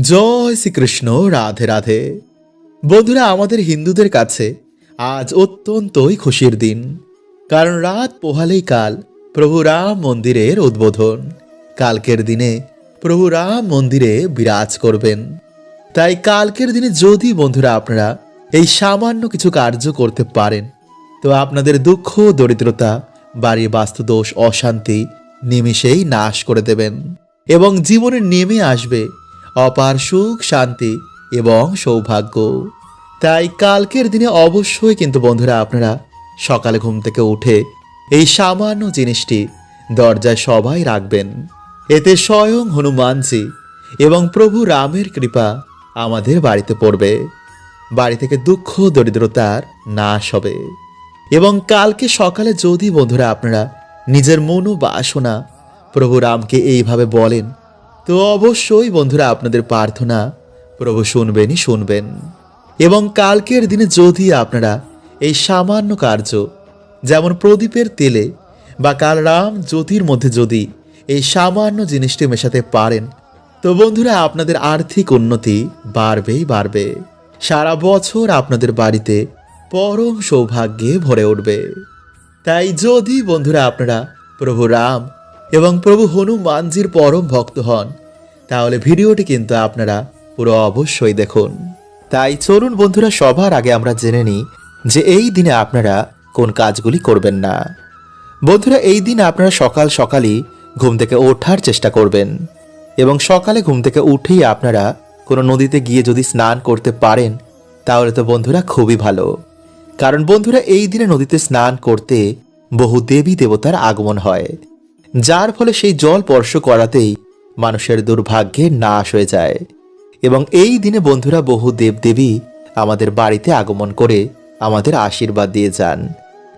জয় শ্রীকৃষ্ণ, রাধে রাধে। বন্ধুরা, আমাদের হিন্দুদের কাছে আজ অত্যন্তই খুশির দিন। কারণ রাত পোহালেই কাল প্রভু রাম মন্দিরের উদ্বোধন। কালকের দিনে প্রভু রাম মন্দিরে বিরাজ করবেন। তাই কালকের দিনে যদি বন্ধুরা আপনারা এই সামান্য কিছু কার্য করতে পারেন, তো আপনাদের দুঃখ, দরিদ্রতা, বাড়ির বাস্তুদোষ, অশান্তি নিমিষেই নাশ করে দেবেন। এবং জীবনে নেমে আসবে অপার সুখ, শান্তি এবং সৌভাগ্য। তাই কালকের দিনে অবশ্যই কিন্তু বন্ধুরা আপনারা সকালে ঘুম থেকে উঠে এই সামান্য জিনিসটি দরজায় সবাই রাখবেন। এতে স্বয়ং হনুমানজি এবং প্রভু রামের কৃপা আমাদের বাড়িতে পড়বে। বাড়ি থেকে দুঃখ দরিদ্রতার নাশ হবে। এবং কালকে সকালে যদি বন্ধুরা আপনারা নিজের মনো বাসনা প্রভু রামকে এইভাবে বলেন তো অবশ্যই বন্ধুরা আপনাদের প্রার্থনা প্রভু শুনবেনই শুনবেন। এবং কালকের দিনে যদি আপনারা এই সামান্য কার্য, যেমন প্রদীপের তেলে বা কাল রাম জ্যোতির মধ্যে যদি এই সামান্য জিনিসটি মেশাতে পারেন, তো বন্ধুরা আপনাদের আর্থিক উন্নতি বাড়বেই বাড়বে। সারা বছর আপনাদের বাড়িতে পরম সৌভাগ্যে ভরে উঠবে। তাই যদি বন্ধুরা আপনারা প্রভু রাম এবং প্রভু হনুমানজির পরম ভক্ত হন তাহলে ভিডিওটি কিন্তু আপনারা পুরো অবশ্যই দেখুন। তাই চলুন বন্ধুরা, সবার আগে আমরা জেনে নিই যে এই দিনে আপনারা কোন কাজগুলি করবেন না। বন্ধুরা, এই দিন আপনারা সকাল সকালই ঘুম থেকে ওঠার চেষ্টা করবেন এবং সকালে ঘুম থেকে উঠেই আপনারা কোনো নদীতে গিয়ে যদি স্নান করতে পারেন, তাহলে তো বন্ধুরা খুবই ভালো। কারণ বন্ধুরা, এই দিনে নদীতে স্নান করতে বহু দেবী দেবতার আগমন হয়। যার ফলে সেই জল স্পর্শ করাতেই মানুষের দুর্ভাগ্যে নাশ হয়ে যায়। এবং এই দিনে বন্ধুরা বহু দেবদেবী আমাদের বাড়িতে আগমন করে আমাদের আশীর্বাদ দিয়ে যান।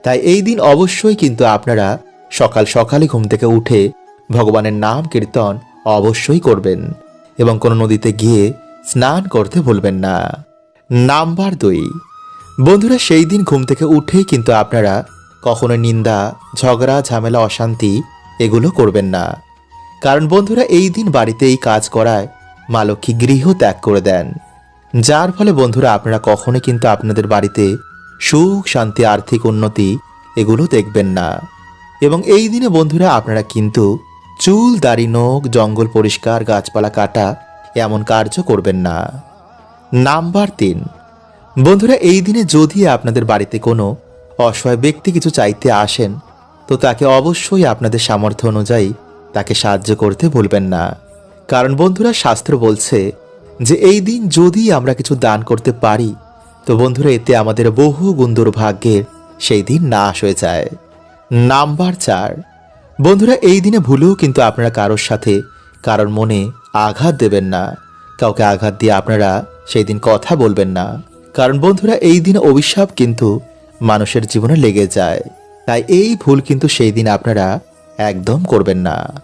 তাই এই দিন অবশ্যই কিন্তু আপনারা সকাল সকালে ঘুম থেকে উঠে ভগবানের নাম কীর্তন অবশ্যই করবেন এবং কোনো নদীতে গিয়ে স্নান করতে ভুলবেন না। নাম্বার দুই, বন্ধুরা সেই দিন ঘুম থেকে উঠেই কিন্তু আপনারা কখনো নিন্দা, ঝগড়া, ঝামেলা, অশান্তি এগুলো করবেন না। কারণ বন্ধুরা এই দিন বাড়িতে এই কাজ করায়। মা লক্ষ্মী গৃহ ত্যাগ করে দেন। যার ফলে বন্ধুরা আপনারা কখনো কিন্তু আপনাদের বাড়িতে সুখ, শান্তি, আর্থিক উন্নতি এগুলো দেখবেন না। এবং এই দিনে বন্ধুরা আপনারা কিন্তু চুল, দাড়ি, নখ, জঙ্গল পরিষ্কার, গাছপালা কাটা এমন কার্য করবেন না। নাম্বার তিন, বন্ধুরা এই দিনে যদি আপনাদের বাড়িতে কোনো অসহায় ব্যক্তি কিছু চাইতে আসেন, তো তাকে অবশ্যই আপনাদের সামর্থ্য অনুযায়ী তাকে সাহায্য করতে ভুলবেন না। কারণ বন্ধুরা, শাস্ত্র বলছে যে, এই দিন যদি আমরা কিছু দান করতে পারি, তো বন্ধুরা, এতে আমাদের বহু গুন্দর ভাগ্যের সেই দিন নাশ হয়ে যায়। নাম্বার চার। বন্ধুরা, এই দিনে ভুলেও কিন্তু আপনারা কারোর সাথে কারোর মনে আঘাত দেবেন না। কাউকে আঘাত দিয়ে আপনারা সেই দিন কথা বলবেন না। কারণ বন্ধুরা, এই দিন অভিশাপ কিন্তু মানুষের জীবনে লেগে যায়। তাই এই ভুল কিন্তু সেই দিন আপনারা একদম করবেন না।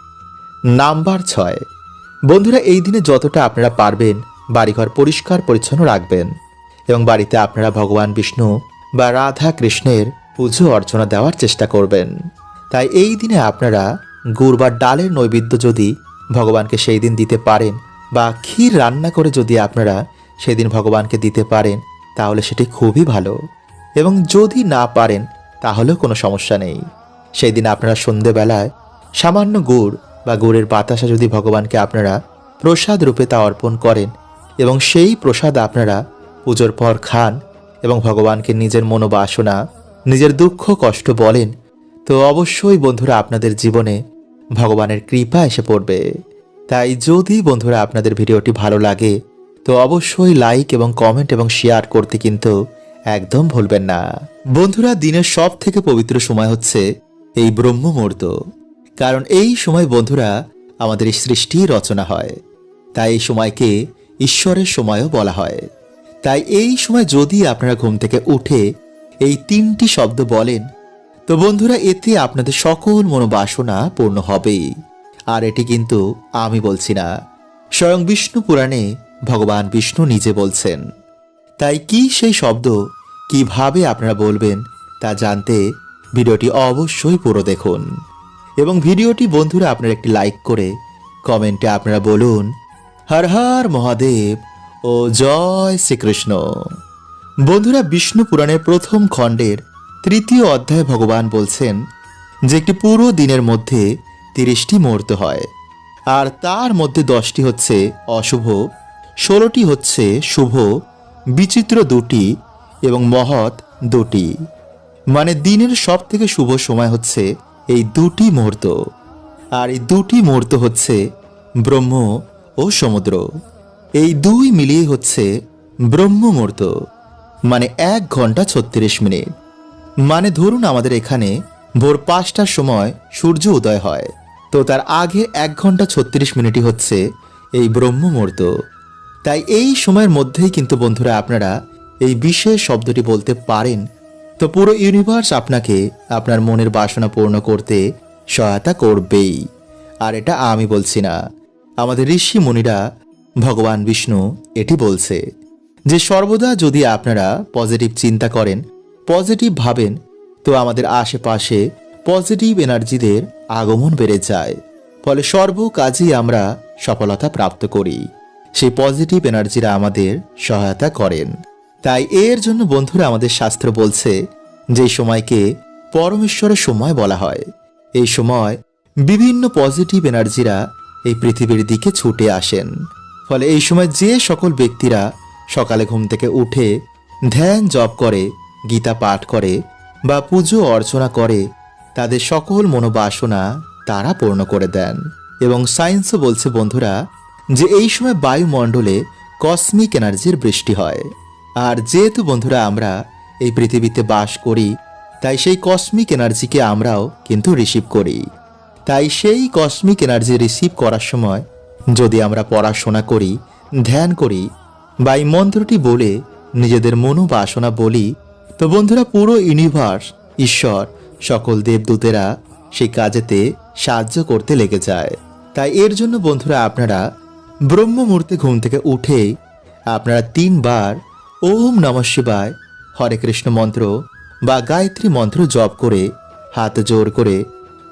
নাম্বার ছয়। বন্ধুরা, এই দিনে যতটা আপনারা পারবেন বাড়িঘর পরিষ্কার, পরিচ্ছন্ন রাখবেন এবং বাড়িতে আপনারা ভগবান বিষ্ণু বা রাধা কৃষ্ণের পুজো, অর্চনা দেওয়ার চেষ্টা করবেন। তাই এই দিনে আপনারা গুড় বা ডালের নৈবেদ্য যদি ভগবানকে সেই দিন দিতে পারেন বা ক্ষীর রান্না করে যদি আপনারা সেদিন ভগবানকে দিতে পারেন, তাহলে সেটি খুবই ভালো। এবং যদি না পারেন, তাহলেও কোনো সমস্যা নেই। সেই দিন আপনারা সন্ধেবেলায় সামান্য গুড় বা গুড়ের বাতাসা যদি ভগবানকে আপনারা প্রসাদ রূপে তা অর্পণ করেন এবং সেই প্রসাদ আপনারা পুজোর পর খান এবং ভগবানকে নিজের মনোবাসনা, নিজের দুঃখ, কষ্ট বলেন, তো অবশ্যই বন্ধুরা আপনাদের জীবনে ভগবানের কৃপা এসে পড়বে। তাই যদি বন্ধুরা আপনাদের ভিডিওটি ভালো লাগে, তো অবশ্যই লাইক এবং কমেন্ট এবং শেয়ার করতে কিন্তু একদম ভুলবেন না। বন্ধুরা, দিনের সব থেকে পবিত্র সময় হচ্ছে এই ব্রহ্ম মুহূর্ত কারণ এই সময় বন্ধুরা আমাদের সৃষ্টি রচনা হয়। তাই এই সময়কে ঈশ্বরের সময়ও বলা হয়। তাই এই সময় যদি আপনারা ঘুম থেকে উঠে এই তিনটি শব্দ বলেন, তো বন্ধুরা এতে আপনাদের সকল মনোবাসনা পূর্ণ হবেই। আর এটি কিন্তু আমি বলছি না, স্বয়ং বিষ্ণু পুরাণে ভগবান বিষ্ণু নিজে বলছেন। তাই কি সেই শব্দ কীভাবে আপনারা বলবেন তা জানতে ভিডিওটি অবশ্যই পুরো দেখুন। এবং ভিডিওটি বন্ধুরা আপনারা একটি লাইক করে কমেন্টে আপনারা বলুন, হর হর মহাদেব ও জয় শ্রীকৃষ্ণ। বন্ধুরা বিষ্ণু পুরাণের প্রথম খণ্ডের তৃতীয় অধ্যায়ে ভগবান বলছেন যে একটি পুরো দিনের মধ্যে তিরিশটি মুহূর্ত হয়, আর তার মধ্যে দশটি হচ্ছে অশুভ, ষোলোটি হচ্ছে শুভ, বিচিত্র দুটি এবং মহৎ দুটি। মানে দিনের সব থেকে শুভ সময় হচ্ছে এই দুটি মুহূর্ত। আর এই দুটি মুহূর্ত হচ্ছে ব্রহ্ম ও সমুদ্র। এই দুই মিলিয়ে হচ্ছে ব্রহ্ম মুহূর্ত মানে এক ঘণ্টা ছত্রিশ মিনিট। মানে ধরুন আমাদের এখানে ভোর পাঁচটার সময় সূর্য উদয় হয়। তো তার আগে এক ঘণ্টা ছত্রিশ মিনিটই হচ্ছে এই ব্রহ্ম মুহূর্ত। তাই এই সময়ের মধ্যেই কিন্তু বন্ধুরা আপনারা এই বিশেষ শব্দটি বলতে পারেন তো পুরো ইউনিভার্স আপনাকে আপনার মনের বাসনা পূর্ণ করতে সহায়তা করবেই। আর এটা আমি বলছি না। আমাদের ঋষি মুনিরা, ভগবান বিষ্ণু এটি বলছে যে, সর্বদা যদি আপনারা পজিটিভ চিন্তা করেন পজিটিভ ভাবেন, তো আমাদের আশেপাশে পজিটিভ এনার্জিদের আগমন বেড়ে যায়। ফলে সর্ব কাজেই আমরা সফলতা প্রাপ্ত করি। সেই পজিটিভ এনার্জিরা আমাদের সহায়তা করেন। তাই এর জন্য বন্ধুরা আমাদের শাস্ত্র বলছে যে সময়কে পরমেশ্বরের সময় বলা হয়। এই সময় বিভিন্ন পজিটিভ এনার্জিরা এই পৃথিবীর দিকে ছুটে আসেন। ফলে এই সময় যে সকল ব্যক্তিরা সকালে ঘুম থেকে উঠে ধ্যান জপ করে, গীতা পাঠ করে বা পুজো অর্চনা করে, তাদের সকল মনোবাসনা তারা পূর্ণ করে দেন। এবং সায়েন্সও বলছে বন্ধুরা যে এই সময় বায়ুমণ্ডলে কসমিক এনার্জির বৃষ্টি হয়। আর যেহেতু বন্ধুরা আমরা এই পৃথিবীতে বাস করি, তাই সেই কসমিক এনার্জিকে আমরাও কিন্তু রিসিভ করি। তাই সেই কসমিক এনার্জি রিসিভ করার সময় যদি আমরা পড়াশোনা করি, ধ্যান করি বা এই মন্ত্রটি বলে নিজেদের মনোবাসনা বলি, তো বন্ধুরা পুরো ইউনিভার্স ঈশ্বর, সকল দেবদূতেরা সেই কাজেতে সাহায্য করতে লেগে যায়। তাই এর জন্য বন্ধুরা আপনারা ব্রহ্ম মুহূর্তে ঘুম থেকে উঠে আপনারা তিনবার ওম নমঃ শিবায়। হরে কৃষ্ণ মন্ত্র বা গায়ত্রী মন্ত্র জপ করে, হাত জোর করে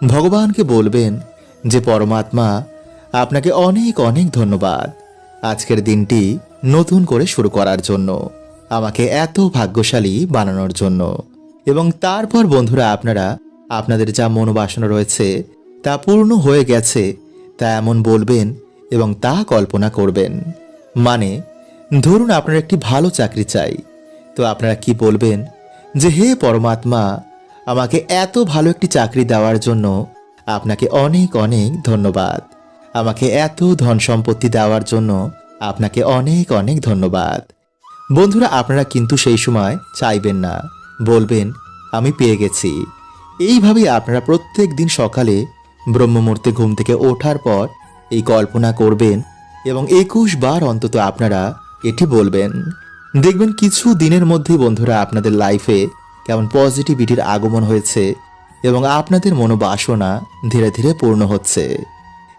ভগবানকে বলবেন যে, পরমাত্মা, আপনাকে অনেক অনেক ধন্যবাদ। আজকের দিনটি নতুন করে শুরু করার জন্য, আমাকে এত ভাগ্যশালী বানানোর জন্য। এবং তারপর বন্ধুরা, আপনারা, আপনাদের যা মনোবাসনা রয়েছে তা পূর্ণ হয়ে গেছে, তা এমন বলবেন এবং তা কল্পনা করবেন। মানে ধরুন আপনার একটি ভালো চাকরি চাই। তো আপনারা কি বলবেন? যে হে পরমাত্মা, আমাকে এত ভালো একটি চাকরি দেওয়ার জন্য আপনাকে অনেক অনেক ধন্যবাদ। আমাকে এত ধন সম্পত্তি দেওয়ার জন্য আপনাকে অনেক অনেক ধন্যবাদ। বন্ধুরা, আপনারা কিন্তু সেই সময় চাইবেন না। বলবেন, আমি পেয়ে গেছি। এইভাবেই আপনারা প্রত্যেক দিন সকালে ব্রহ্মমূর্তে ঘুম থেকে ওঠার পর এই কল্পনা করবেন এবং একুশ বার অন্তত আপনারা এটি বলবেন, দেখবেন কিছু দিনের মধ্যেই বন্ধুরা আপনাদের লাইফে কেমন পজিটিভিটির আগমন হয়েছে এবং আপনাদের মনোবাসনা ধীরে ধীরে পূর্ণ হচ্ছে।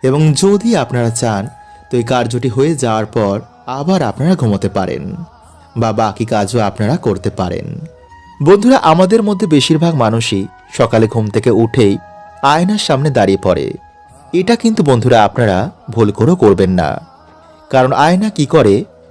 এবং যদি আপনারা চান তো এই কার্যটি হয়ে যাওয়ার পর আবার আপনারা ঘুমোতে পারেন বা বাকি কাজও আপনারা করতে পারেন। বন্ধুরা, আমাদের মধ্যে বেশিরভাগ মানুষই সকালে ঘুম থেকে উঠেই আয়নার সামনে দাঁড়িয়ে পড়ে। এটা কিন্তু বন্ধুরা আপনারা ভুল করেও করবেন না। কারণ আয়না কি করে?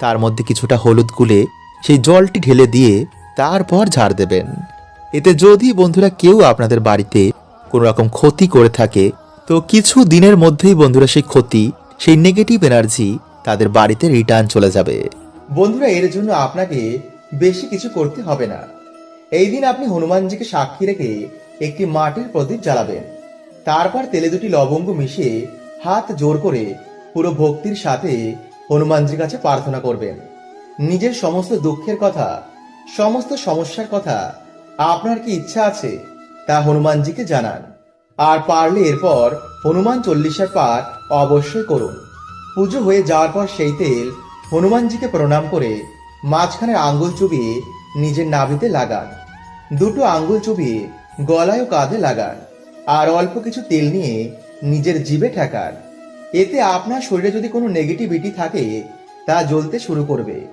তার মধ্যে কিছুটা হলুদ গুলে সেই জলটি ঢেলে দিয়ে তারপর ঝাড় দেবেন। এতে যদি বন্ধুরা কেউ আপনাদের বাড়িতে কোনো রকম ক্ষতি করে থাকে, তো কিছু দিনের মধ্যেই বন্ধুরা সেই ক্ষতি, সেই নেগেটিভ এনার্জি তাদের বাড়িতে রিটার্ন চলে যাবে। বন্ধুরা, এর জন্য আপনাকে বেশি কিছু করতে হবে না। এই দিন আপনি হনুমানজিকে সাক্ষী রেখে একটি মাটির প্রদীপ জ্বালাবেন। তারপর তেলে দুটি লবঙ্গ মিশিয়ে হাত জোর করে পুরো ভক্তির সাথে হনুমানজির কাছে প্রার্থনা করবেন। নিজের সমস্ত দুঃখের কথা, সমস্ত সমস্যার কথা আপনার কি ইচ্ছা আছে, তা হনুমানজিকে জানান। আর পারলে এরপর হনুমান চল্লিশের পাঠ অবশ্যই করুন। পুজো হয়ে যাওয়ার পর সেই তেল হনুমানজিকে প্রণাম করে মাঝখানে আঙ্গুল চুবিয়ে নিজের নাভিতে লাগান। দুটো আঙ্গুল চুবিয়ে গলায় ও কাঁধে লাগান। আর অল্প কিছু তেল নিয়ে নিজের জিভে ঠেকান। এতে আপনার শরীরে যদি কোনো নেগেটিভিটি থাকে, তা জ্বলতে শুরু করবে।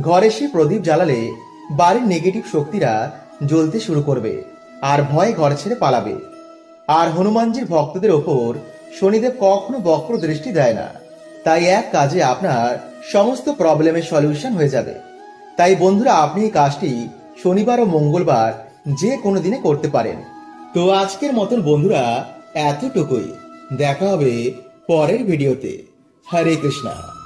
ঘরে সে প্রদীপ জ্বালালে বাড়ির নেগেটিভ শক্তিরা জ্বলতে শুরু করবে আর ভয়ে ঘর ছেড়ে পালাবে। আর হনুমানজির ভক্তদের ওপর শনিদেব কখনো বক্র দৃষ্টি দেয় না। তাই এক কাজে আপনার সমস্ত প্রবলেমের সলিউশন হয়ে যাবে। তাই বন্ধুরা, আপনি এই কাজটি শনিবার ও মঙ্গলবার যে কোনো দিনে করতে পারেন। তো আজকের মতন বন্ধুরা, এতটুকুই। দেখা হবে পরের ভিডিওতে। হরে কৃষ্ণা।